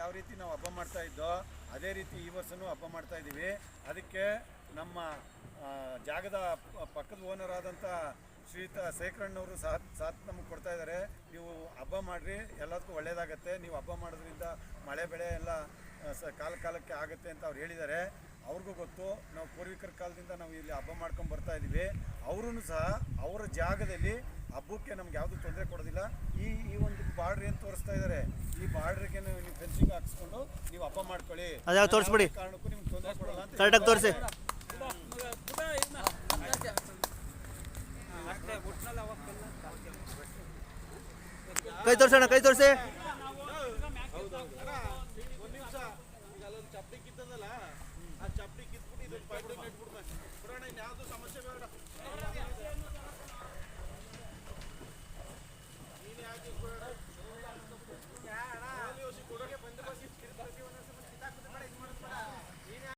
ಯಾವ ರೀತಿ ನಾವು ಹಬ್ಬ ಮಾಡ್ತಾ ಇದ್ದೋ, ಅದೇ ರೀತಿ ಈ ವರ್ಷನೂ ಹಬ್ಬ ಮಾಡ್ತಾ ಇದ್ದೀವಿ. ಅದಕ್ಕೆ ನಮ್ಮ ಜಾಗದ ಪಕ್ಕದ ಓನರ್ ಆದಂಥ ಶ್ರೀತ ಶೇಖರಣ್ಣವರು ಸಹ, ಸಾಥ್ ನಮಗೆ ಕೊಡ್ತಾ ಇದ್ದಾರೆ ನೀವು ಹಬ್ಬ ಮಾಡಿರಿ, ಎಲ್ಲದಕ್ಕೂ ಒಳ್ಳೆಯದಾಗತ್ತೆ ನೀವು ಹಬ್ಬ ಮಾಡೋದ್ರಿಂದ ಮಳೆ, ಬೆಳೆ ಎಲ್ಲ ಸ, ಕಾಲ ಕಾಲಕ್ಕೆ ಆಗುತ್ತೆ ಅಂತ ಅವ್ರು ಹೇಳಿದ್ದಾರೆ ಅವ್ರಿಗೂ ಗೊತ್ತು, ನಾವು ಪೂರ್ವಿಕರ ಕಾಲದಿಂದ ನಾವು ಇಲ್ಲಿ ಹಬ್ಬ ಮಾಡ್ಕೊಂಡು ಬರ್ತಾ ಇದ್ದೀವಿ. ಅವರೂ ಸಹ ಅವರ ಜಾಗದಲ್ಲಿ ಹಬ್ಬಕ್ಕೆ ನಮ್ಗೆ ಯಾವುದು ತೊಂದರೆ ಕೊಡೋದಿಲ್ಲ. ಈ ಈ ಒಂದು ಬಾರ್ಡ್ರ್ ಅಂತ ತೋರಿಸ್ತಾ ಇದ್ದಾರೆ ಈ ಬಾರ್ಡ್ರಿಗೆ ನೀವು ಫೆನ್ಸಿಂಗ್ ಹಾಕ್ಸ್ಕೊಂಡು ನೀವು ಹಬ್ಬ ಮಾಡ್ಕೊಳ್ಳಿ ಅದ್ಯಾವ ತೋರಿಸ್ಬಿಡಿ. ಕರೆಕ್ಟಾಗಿ ತೋರಿಸಿ. ಕೈ ತೋರಿಸೋಣ ಕೈ ತೋರಿಸಿ. ಚಪ್ಪಡಿ ಕಿತ್ತದಲ್ಲ ಆ ಚಪ್ಪಡಿ ಕಿತ್ಬಿಟ್ಟು ಇದು ಪೈಪ್ ನೆಟ್ಬಿಡ್ಮ ಬಿಡೋಣ ಸಮಸ್ಯೆ